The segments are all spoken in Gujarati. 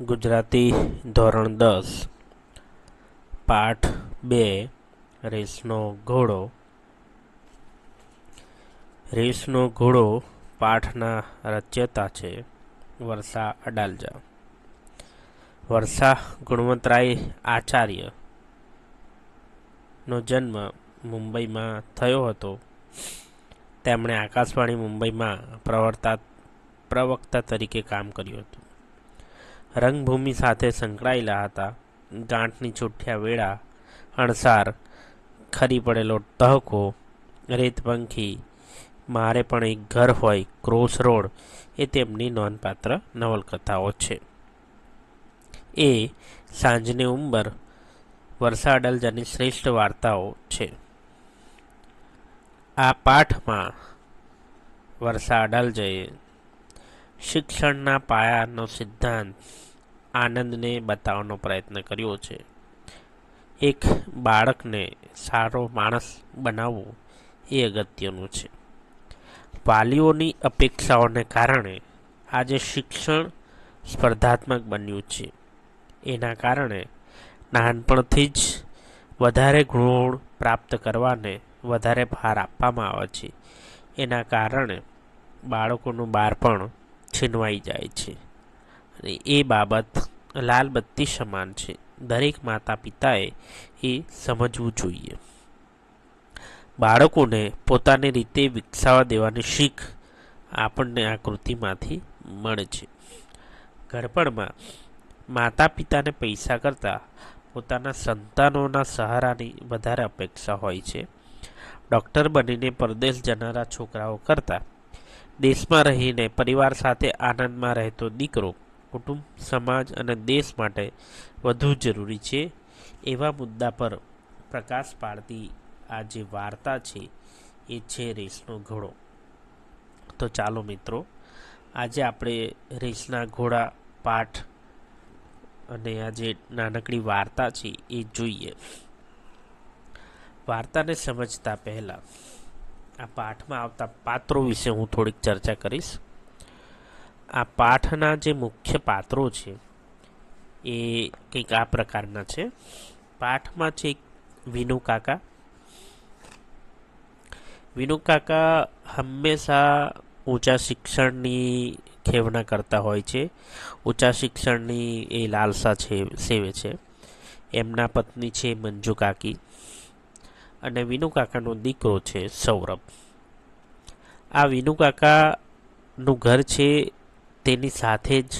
ગુજરાતી ધોરણ દસ. પાઠ બે, રેસનો ઘોડો. રેસનો ઘોડો પાઠના રચયતા છે વર્ષા અડાલજા. વર્ષા ગુણવંતરાય આચાર્ય. નો જન્મ મુંબઈમાં થયો હતો. તેમણે આકાશવાણી મુંબઈમાં પ્રવર્તા, પ્રવક્તા તરીકે કામ કર્યું હતું. રંગભૂમિ સાથે સંકળાયેલા હતા. ગાંઠની છૂટ્યા વેળા, અણસાર, ખરી પડેલો તહકો, રેતપંખી, મારે પણ એક ઘર હોય, ક્રોસ રોડ, એ તેમની નોંધપાત્ર નવલકથાઓ છે. એ સાંજની ઉંબર વર્ષા જેની શ્રેષ્ઠ વાર્તાઓ છે. આ પાઠમાં વર્ષા અડાલજાએ શિક્ષણના પાયાનો સિદ્ધાંત આનંદને બતાવવાનો પ્રયત્ન કર્યો છે. એક બાળકને સારો માણસ બનાવવો એ અગત્યનું છે. વાલીઓની અપેક્ષાઓને કારણે આજે શિક્ષણ સ્પર્ધાત્મક બન્યું છે. એના કારણે નાનપણથી જ વધારે ગુણ પ્રાપ્ત કરવાને વધારે ભાર આપવામાં આવે છે. એના કારણે બાળકોનું બાળપણ છીનવાઈ જાય છે. એ બાબત લાલ બત્તી સમાન છે. દરેક માતા પિતાએ એ સમજવું જોઈએ. બાળકોને પોતાની રીતે વિકસાવવા દેવાની શીખ આપણને આ કૃતિમાંથી મળે છે. ઘડપણમાં માતા પિતાને પૈસા કરતાં પોતાના સંતાનોના સહારાની વધારે અપેક્ષા હોય છે. ડૉક્ટર બનીને પરદેશ જનારા છોકરાઓ કરતાં દેશમાં રહીને પરિવાર સાથે આનંદમાં રહેતો દીકરો કુટુંબ, સમાજ અને દેશ માટે વધુ જરૂરી છે. એવા મુદ્દા પર પ્રકાશ પાડતી આ જે વાર્તા છે, એ છે રેસનો ઘોડો. તો ચાલો મિત્રો, આજે આપણે રેસના ઘોડા પાઠ અને આ જે નાનકડી વાર્તા છે, એ જોઈએ. વાર્તાને સમજતા પહેલાં આ પાઠમાં આવતા પાત્રો વિશે હું થોડીક ચર્ચા કરીશ. આ પાઠના જે મુખ્ય પાત્રો છે, એ કંઈક આ પ્રકારના છે. પાઠમાં છે વિનુ કાકા. વિનુ કાકા હંમેશા ઊંચા શિક્ષણની ખેવના કરતા હોય છે. ઊંચા શિક્ષણની એ લાલસા છે, સેવે છે. એમના પત્ની છે મંજુ કાકી અને વિનુ કાકાનો દીકરો છે સૌરભ. આ વિનુ કાકાનું ઘર છે તેની સાથે જ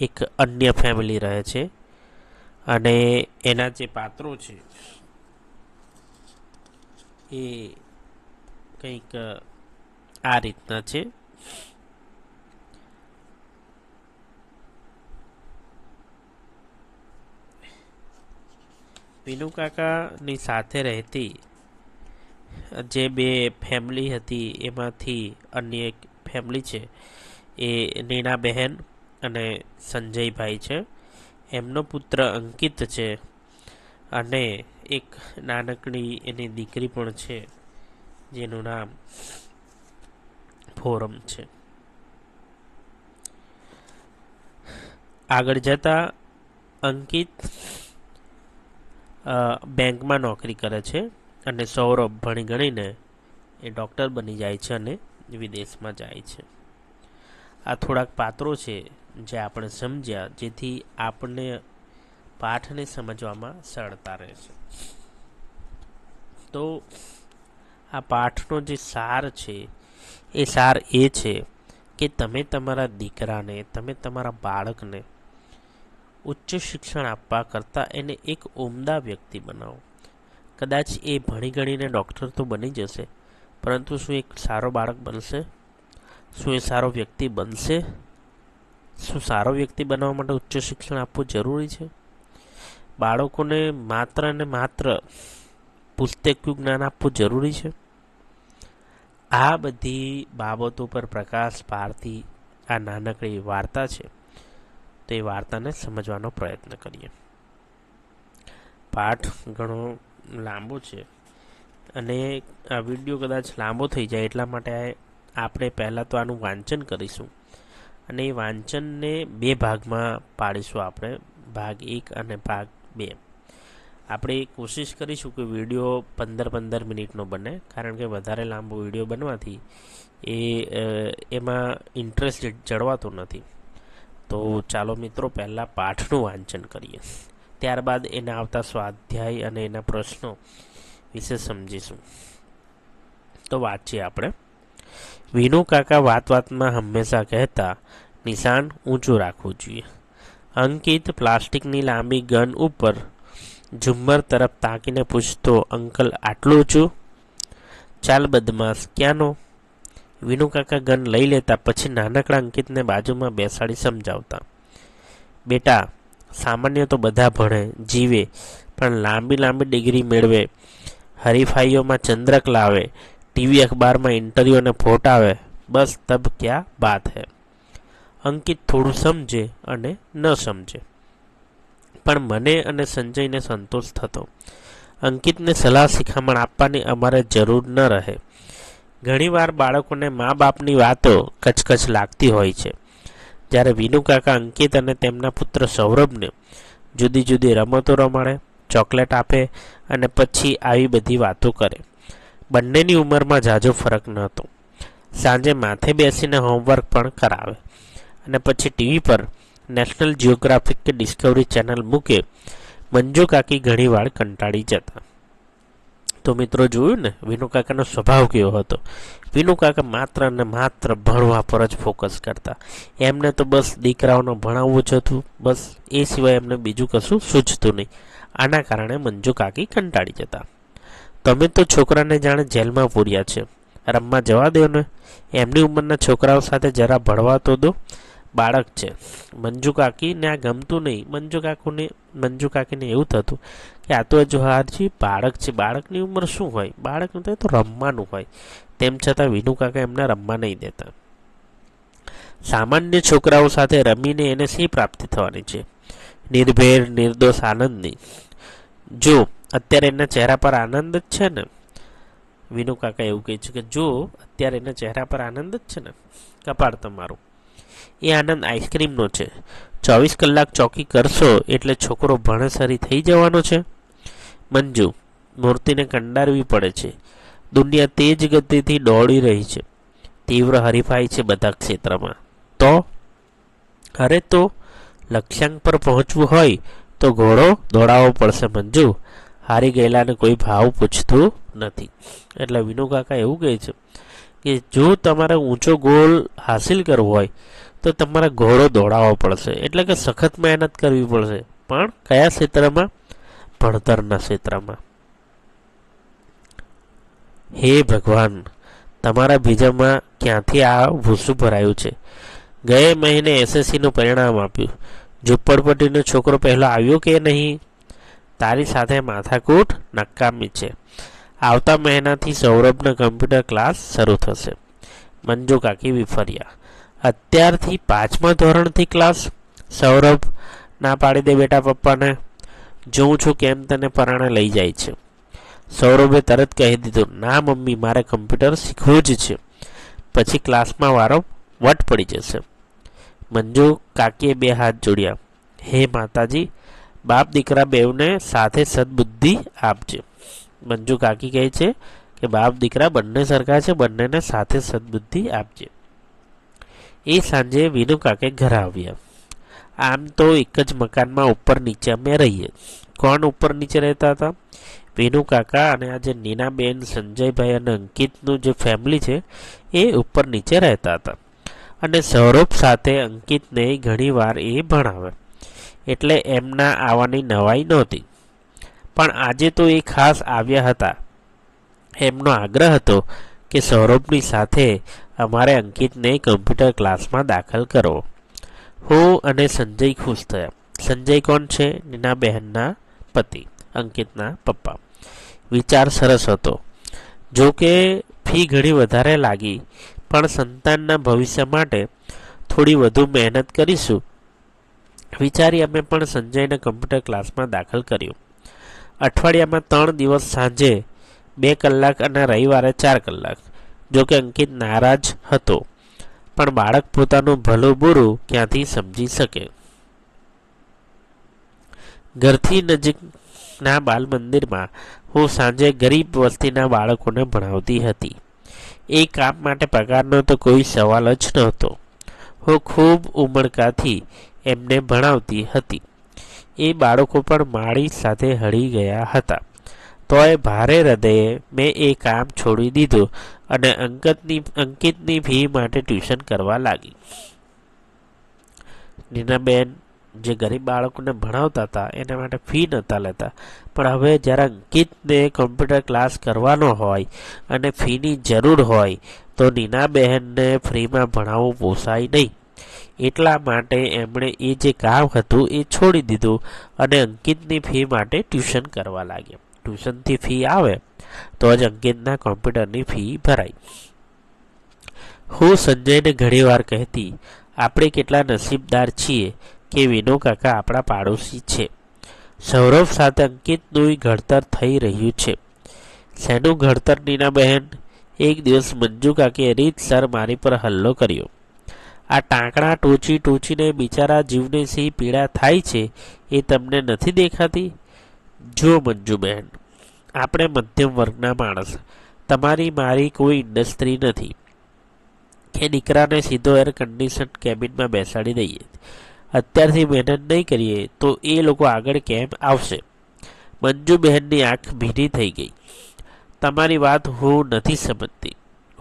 એક અન્ય ફેમિલી રહે છે. અને એના જે પાત્રો છે, એ કંઈક આ રીતના છે. વિનુ સાથે રહેતી જે બે ફેમિલી હતી, એમાંથી અન્ય એક ફેમિલી છે. એ નીના બહેન અને સંજયભાઈ છે. એમનો પુત્ર અંકિત છે અને એક નાનકડી એની દીકરી પણ છે, જેનું નામ ફોરમ છે. આગળ જતા અંકિત બેંકમાં નોકરી કરે છે અને સૌરભ ભણી ગણીને એ ડૉક્ટર બની જાય છે અને વિદેશમાં જાય છે. આ થોડાક પાત્રો છે જે આપણે સમજ્યા, જેથી આપણને પાઠને સમજવામાં સરળતા રહેશે તો આ પાઠનો જે સાર છે, એ સાર એ છે કે તમે તમારા દીકરાને, તમે તમારા બાળકને ઉચ્ચ શિક્ષણ આપવા કરતાં એને એક ઉમદા વ્યક્તિ બનાવો. કદાચ એ ભણી ગણીને ડૉક્ટર તો બની જશે, પરંતુ શું એક સારો બાળક બનશે? શું એ સારો વ્યક્તિ બનશે? શું સારો વ્યક્તિ બનવા માટે ઉચ્ચ શિક્ષણ આપવું જરૂરી છે? બાળકોને માત્ર ને માત્ર પુસ્તકનું જ્ઞાન આપવું જરૂરી છે? આ બધી બાબતો પર પ્રકાશ પાડતી આ નાનકડી વાર્તા છે. તો એ વાર્તાને સમજવાનો પ્રયત્ન કરીએ. પાઠ ઘણો લાંબો છે અને આ વીડિયો કદાચ લાંબો થઈ જાય એટલા માટે આપણે પહેલાં તો આનું વાંચન કરીશું. અને એ વાંચનને બે ભાગમાં પાડીશું આપણે. ભાગ એક અને ભાગ બે. આપણે કોશિશ કરીશું કે વીડિયો પંદર પંદર મિનિટનો બને, કારણ કે વધારે લાંબો વીડિયો બનવાથી એ એમાં ઇન્ટરેસ્ટ જળવાતો નથી. તો ચાલો મિત્રો, પહેલાં પાઠનું વાંચન કરીએ. ત્યારબાદ એના આવતા સ્વાધ્યાય અને એના પ્રશ્નો વિશે સમજીશું. તો વાંચીએ આપણે. વિનુ કાકા વાત વાતમાં હંમેશા કહેતા, નિશાન ઊંચું રાખવું જોઈએ. અંકિત પ્લાસ્ટિકની લાંબી ગન ઉપર ઝુમ્મર તરફ તાકીને પૂછતો, અંકલ, આટલું ઊંચું? ચાલ બદમાશ, ક્યાંનો? વિનુ ગન લઈ લેતા પછી નાનકડા અંકિતને બાજુમાં બેસાડી સમજાવતા, બેટા, સામાન્ય તો બધા ભણે, જીવે, પણ લાંબી લાંબી ડિગ્રી મેળવે, હરીફાઈઓમાં ચંદ્રક લાવે ટીવી અખબારમાં ઇન્ટરવ્યૂ અને ફોટા આવે, બસ તબ ક્યાં બાત હૈ. અંકિત થોડું સમજે અને ન સમજે. પણ મને અને સંજયને સંતોષ થતો. અંકિતને સલાહ શિખામણ આપવાની અમારે જરૂર ન રહે. ઘણીવાર બાળકોને મા બાપની વાતો કચકચ લાગતી હોય છે. જ્યારે વિનુ કાકા અંકિત અને તેમના પુત્ર સૌરભને જુદી જુદી રમતો રમાડે, ચોકલેટ આપે અને પછી આવી બધી વાતો કરે. બંનેની ઉંમરમાં ઝાઝો ફરક ન હતો. સાંજે માથે બેસીને હોમવર્ક પણ કરાવે. અને પછી ટીવી પર નેશનલ જિયોગ્રાફિક કે ડિસ્કવરી ચેનલ મૂકે મંજુ કાકી ઘણીવાર કંટાળી જતા. તો મિત્રો જોયું ને, વિનુ કાકાનો સ્વભાવ કેવો હતો? વિનુ કાકા માત્ર અને માત્ર ભણવા પર જ ફોકસ કરતા. એમને તો બસ દીકરાઓને ભણાવવું જ હતું. બસ એ સિવાય એમને બીજું કશું સૂચતું નહીં. આના કારણે મંજુ કાકી કંટાળી જતા. તમે તો છોકરાને જાણે જેલમાં પૂર્યા છે. રમવા જવા દો ને. એમની ઉંમરના છોકરાઓ સાથે જરા ભણવા તો દો. બાળક છે. મંજુ કાકીને આ ગમતું નહીં. મંજુ કાકુને, મંજુ કાકીને એવું થતું કે આ તો હજુ હારજી બાળક છે. બાળકની ઉંમર શું હોય? બાળકનું તો રમવાનું હોય. તેમ છતાં વિનુ કાકા એમને રમવા નહીં દેતા. સામાન્ય છોકરાઓ સાથે રમીને એને શી પ્રાપ્તિ થવાની છે? નિર્ભેર, નિર્દોષ, આનંદની. જો અત્યારે એના ચહેરા પર આનંદ જ છે ને? વિનુ કાકા એવું કહે છે કે જો, અત્યારે એના ચહેરા પર આનંદ જ છે ને? કપાળ તમારું. એ આનંદ આઈસ્ક્રીમનો છે. ચોવીસ કલાક ચોકી કરશો એટલે છોકરો ભણસરી થઈ જવાનો છે. મંજુ, મૂર્તિને કંડારવી પડે છે. દુનિયા તેજ ગતિથી દોડી રહી છે. તીવ્ર હરીફાઈ છે બધા ક્ષેત્રમાં. તો? અરે તો? લક્ષ્યાંક પર પહોંચવું હોય તો ઘોડો દોડાવવો પડશે મંજુ. હારી ગયેલાને કોઈ ભાવ પૂછતું નથી. એટલે વિનુ કાકા એવું કહે છે કે જો તમારે ઊંચો ગોલ હાસિલ કરવો હોય, તો તમારે ઘોડો દોડાવવો પડશે. એટલે કે સખત મહેનત કરવી પડશે. પણ કયા ક્ષેત્રમાં? ભણતરના ક્ષેત્રમાં. હે ભગવાન, તમારા બીજામાં ક્યાંથી આ ભૂસું ભરાયું છે? ગયે મહિને એસએસસીનું પરિણામ આપ્યું. ઝુંપડપટ્ટીનો છોકરો પહેલો આવ્યો કે નહીં? તારી સાથે માથાકૂટ નકામી છે. આવતા મહિનાથી સૌરભનો કમ્પ્યુટર ક્લાસ શરૂ થશે. મંજુ કાકી વિફર્યા. અત્યારથી પાંચમા ધોરણથી ક્લાસ સૌરભ ના પાડી દે બેટા પપ્પાને. જોઉં છું કેમ તને પરાણે લઈ જાય છે. સૌરભે તરત કહી દીધું, ના મમ્મી, મારે કમ્પ્યુટર શીખવું જ છે. પછી ક્લાસમાં વારો વટ પડી જશે. મંજુ કાકીએ બે હાથ જોડ્યા. હે માતાજી બાપ દીકરા બેવને સાથે સદબુદ્ધિ આપજે. મંજુ કાકી કહે છે કે બાપ દીકરા બંને સરખા છે, બંનેને સાથે સદબુદ્ધિ આપજે. એ સાંજે વિનુ કાકે ઘર આવ્યા. આમ તો એક જ મકાનમાં ઉપર નીચે અમે રહીએ. કોણ ઉપર નીચે રહેતા હતા? વિનુ કાકા અને આ જે નીનાબેન, સંજયભાઈ અને અંકિતનું જે ફેમિલી છે, એ ઉપર નીચે રહેતા હતા. અને સૌરભ સાથે અંકિતને ઘણીવાર એ ભણાવે. એટલે એમના આવવાની નવાઈ નહોતી. પણ આજે તો એ ખાસ આવ્યા હતા. એમનો આગ્રહ હતો કે સૌરભની સાથે અમારે અંકિતને કમ્પ્યુટર ક્લાસમાં દાખલ કરવો. હું અને સંજય ખુશ થયા. સંજય કોણ છે? નીના બહેનના પતિ, અંકિતના પપ્પા. વિચાર સરસ હતો. જો કે ફી ઘણી વધારે લાગી. પણ સંતાનના ભવિષ્ય માટે થોડી વધુ મહેનત કરીશું. વિચારી અમે પણ સંજયને કમ્પ્યુટર ક્લાસમાં દાખલ કર્યું. અઠવાડિયામાં ત્રણ દિવસ સાંજે બે કલાક અને રવિવારે ચાર કલાક જોકે અંકિત નારાજ હતો. પણ બાળક પોતાનું ભલું બુરું ક્યાંથી સમજી શકે? ઘરથી નજીકના બાલ મંદિરમાં હું સાંજે ગરીબ વસ્તીના બાળકોને ભણાવતી હતી. એ કામ માટે પગારનો તો કોઈ સવાલ જ નહોતો. હું ખૂબ ઉમળકાથી એમને ભણાવતી હતી. એ બાળકો પણ માળી સાથે હળી ગયા હતા. તોય ભારે હૃદયે મેં એ કામ છોડી દીધું અને અંકિતની અંકિતની ફી માટે ટ્યુશન કરવા લાગી. નીનાબેન જે ગરીબ બાળકોને ભણાવતા હતા, એના માટે ફી નહોતા લેતા. પણ હવે જ્યારે અંકિતને કોમ્પ્યુટર ક્લાસ કરવાનો હોય અને ફીની જરૂર હોય, તો નીના બહેનને ફ્રીમાં ભણાવવું પોસાય નહીં. એટલા માટે એમણે એ જે કામ હતું એ છોડી દીધું અને અંકિતની ફી માટે ટ્યુશન કરવા લાગ્યા. ટ્યુશનથી ફી આવે તો જ અંકિતના કોમ્પ્યુટરની ફી ભરાય હું સંજયને ઘણીવાર કહેતી, આપણે કેટલા નસીબદાર છીએ કે વિનો કાકા આપણા પાડોશી છે. સૌરભ સાથે અંકિતનું ઘડતર થઈ રહ્યું છે. શેનું ઘડતર નીના બહેન એક દિવસ મંજુ કાકીએ રીતસર મારી પર હલ્લો કર્યો. આ ટાંકણા ટોચી ટોચીને બિચારા જીવને સી પીડા થાય છે એ તમને નથી દેખાતી? જો મંજુબહેન, આપણે મધ્યમ વર્ગના માણસ. તમારી મારી કોઈ ઇન્ડસ્ટ્રી નથી. કે દીકરાને સીધો એર કન્ડિશન કેબિનમાં બેસાડી દઈએ. અત્યારથી મહેનત નહીં કરીએ તો એ લોકો આગળ કેમ આવશે? મંજુબહેનની આંખ ભીની થઈ ગઈ. તમારી વાત હું નથી સમજતી.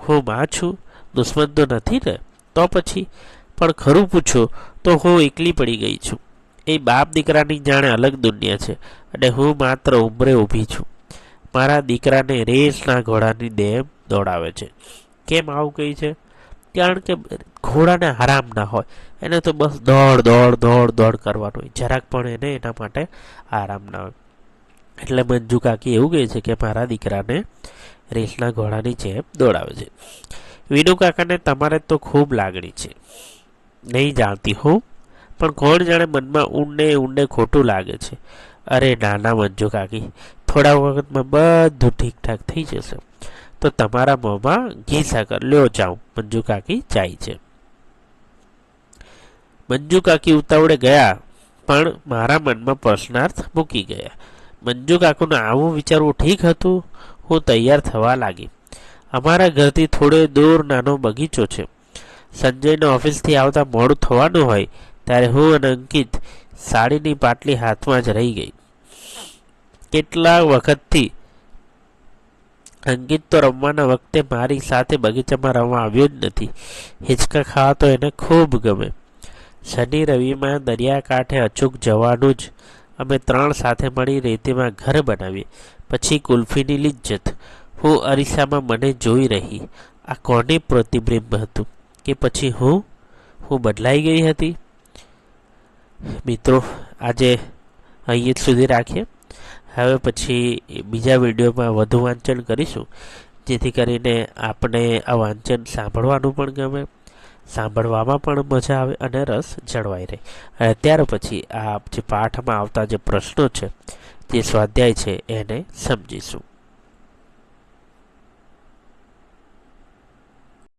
હું માં છું? દુશ્મન તો નથી ને? તો પછી? પણ ખરું પૂછો, તો હું એકલી પડી ગઈ છું. એ બાપ દીકરાની જાણે અલગ દુનિયા છે, અને હું માત્ર ઉંમરે ઊભી છું. મારા દીકરાને રેસના ઘોડાની દેમ દોડાવે છે. કેમ આવું કહી છે? કારણ કે ઘોડાને આરામ ના હોય. એને તો બસ દોડ દોડ દોડ દોડ કરવાનું હોય. જરાક પણ એને એના માટે આરામ ના હોય. એટલે મંજુ કાકી એવું કહે છે કે મારા દીકરાને રેસના ઘોડાની જેમ દોડાવે છે. વિનુ કાકાને તમારે તો ખૂબ લાગણી છે. નહીં જાણતી હું, પણ કોણ જાણે મનમાં ઊંડે ઊંડે ખોટું લાગે છે. અરે નાના મંજુ કાકી, થોડા વખતમાં બધું ઠીકઠાક થઈ જશે. તો તમારા મોંમાં ઘી સાકર, લ્યો જાઉં, મંજુ કાકી જાય છે. મંજુ કાકી ઉતાવળે ગયા, પણ મારા મનમાં પ્રશ્નાર્થ મૂકી ગયા. મંજુ કાકુનું આવું વિચારવું ઠીક હતું? હું તૈયાર થવા લાગી. અમારા ઘરથી થોડે દૂર નાનો બગીચો છે. સંજયને ઓફિસથી આવતા મોડું થવાનું હોય, ત્યારે હું અને અંકિત સાડીની પાટલી હાથમાં જ રહી ગઈ. કેટલા વખતથી અંકિત તો રમવાના વખતે મારી સાથે બગીચામાં રમવા આવ્યો જ નથી. હિંચકા ખાવા તો એને ખૂબ ગમે. શનિ, રવિમાં દરિયાકાંઠે અચૂક જવાનું જ અમે ત્રણ સાથે મળી રેતીમાં ઘર બનાવીએ. પછી કુલ્ફીની લિજ્જત. હું અરીસામાં મને જોઈ રહી. આ કોને પ્રતિબિંબ હતું? કે પછી હું? હું બદલાઈ ગઈ હતી? મિત્રો, આજે અહીં સુધી રાખીએ. હવે પછી બીજા વિડીયોમાં વધુ વાંચન કરીશું, જેથી કરીને આપણે આ વાંચન સાંભળવાનું પણ ગમે, સાંભળવામાં પણ મજા આવે અને રસ જળવાઈ રહે. અને ત્યાર પછી આ જે પાઠમાં આવતા જે પ્રશ્નો છે, જે સ્વાધ્યાય છે, એને સમજીશું.